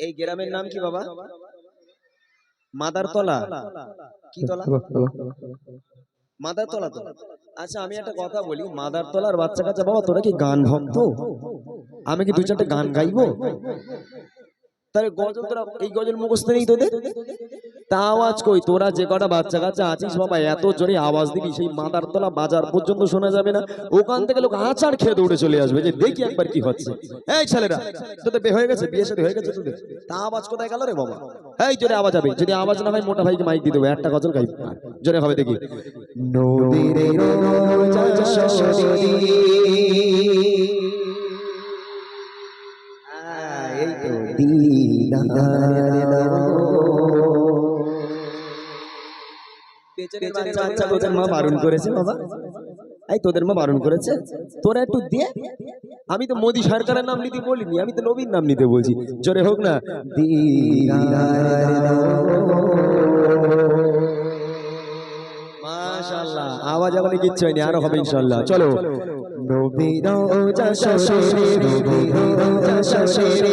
এই গ্রামের নাম কি বাবা? মাদারতলা। কি তলা? মাদারতলা তো। আচ্ছা আমি একটা কথা বলি। মাদারতলার বাচ্চা কাচ্চা, বাবা, তোরা কি গান ভক্ত? আমি কি দু চারটে গান গাইবো? তাহলে গজল তোরা এই গজল মুখস্থ নেই তোদের? তা আওয়াজ কই তোরা যে কটা বাচ্চা কাচ্চা আছিস বাবা এত জোরে আওয়াজ দিবি সেই মাদারতলা বাজার পর্যন্ত শোনা যাবে না ওখান থেকে লোক আচার খেয়ে দৌড়ে চলে আসবে যে দেখি একবার কি হচ্ছে এই ছেলেরা তোদের হয়ে গেছে বিয়ে সাথে হয়ে গেছে তোদের তা আওয়াজ কোথায় গেল রে বাবা এই জোরে আওয়াজ হবে যদি আওয়াজ না হয় মোটা ভাইকে মাইক দিয়ে দেবো একটা গজল গাই জোরে হবে দেখি এই তো তোদের মা বারণ করেছে বাবা। এই তোদের মা বারণ করেছে। তোরা একটু দে আমি তো মোদি সরকারের নাম নিতে বলিনি আমি তো নবীন নাম নিতে বলছি। জোরে হোক না। আওয়াজ এখন কিচ্ছু হয়নি আরও হবে ইনশাআল্লাহ। চলো। শশী রোজা শশী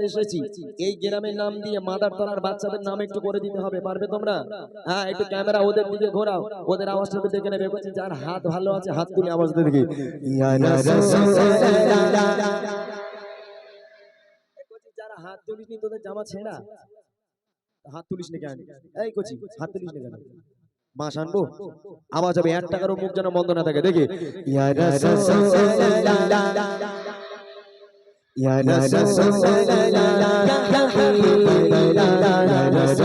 এসেছি এই গ্রামের নাম দিয়ে বাচ্চাদের নাম একটু করে দিতে হবে পারবে তোমরা হ্যাঁ একটু ক্যামেরা ওদের ঘোরাও ওদের হাত ভালো আছে আনব আওয়াজ হবে এক টাকারও মুখ যেন বন্ধ না থাকে দেখি Ya la la la la la la la la la la la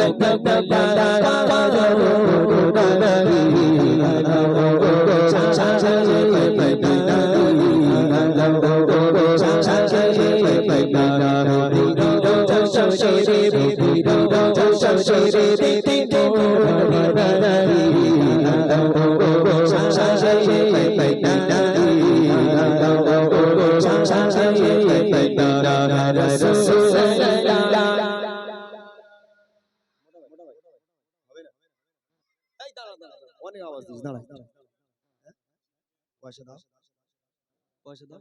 ইয়া রাসূলুল্লাহ ইয়া অনেক আওয়াজ দিস দাঁড়ায় পয়সা দাও পয়সা দাও